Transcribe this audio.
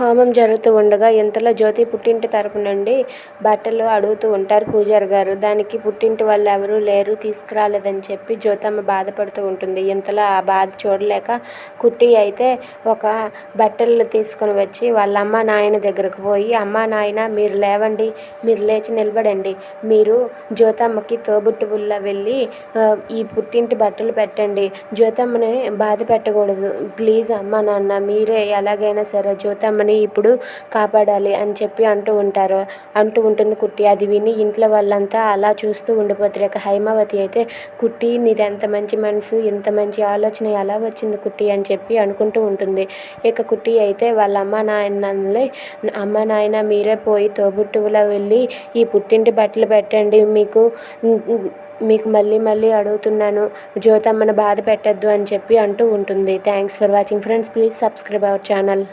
హోమం జరుగుతూ ఉండగా ఇంతలో జ్యోతి పుట్టింటి తరపు నుండి బట్టలు అడుగుతూ ఉంటారు పూజారి గారు. దానికి పుట్టింటి వాళ్ళు ఎవరూ లేరు తీసుకురాలేదని చెప్పి జ్యోతమ్మ బాధపడుతూ ఉంటుంది. ఇంతలో ఆ బాధ చూడలేక కుట్టి అయితే ఒక బట్టలు తీసుకొని వచ్చి వాళ్ళ అమ్మ నాయన దగ్గరకు పోయి అమ్మ నాయన మీరు లేవండి మీరు లేచి నిలబడండి. మీరు జ్యోతమ్మకి తోబుట్టువుల్లా వెళ్ళి ఈ పుట్టింటి బట్టలు పెట్టండి. జ్యోతమ్మని బాధ పెట్టకూడదు. ప్లీజ్ అమ్మ నాన్న మీరే ఎలాగైనా సరే జ్యోతమ్మని ఇప్పుడు కాపాడాలి అని చెప్పి అంటూ ఉంటారు. అంటూ ఉంటుంది కుట్టి. అది విని ఇంట్లో వాళ్ళంతా అలా చూస్తూ ఉండిపోతారు. ఇక హైమావతి అయితే కుట్టి నీది ఎంత మంచి మనసు ఇంత మంచి ఆలోచన ఎలా వచ్చింది కుట్టి? అని చెప్పి అనుకుంటూ ఉంటుంది. ఇక కుట్టి అయితే వాళ్ళ అమ్మ నాయనలే అమ్మ నాయన మీరే పోయి తోబుట్టువులా వెళ్ళి ఈ పుట్టింటి బట్టలు పెట్టండి. మీకు మీకు మళ్ళీ మళ్ళీ అడుగుతున్నాను. జ్యోతమ్మను బాధ పెట్టద్దు అని చెప్పి అంటూ ఉంటుంది. Thanks for watching friends please subscribe our channel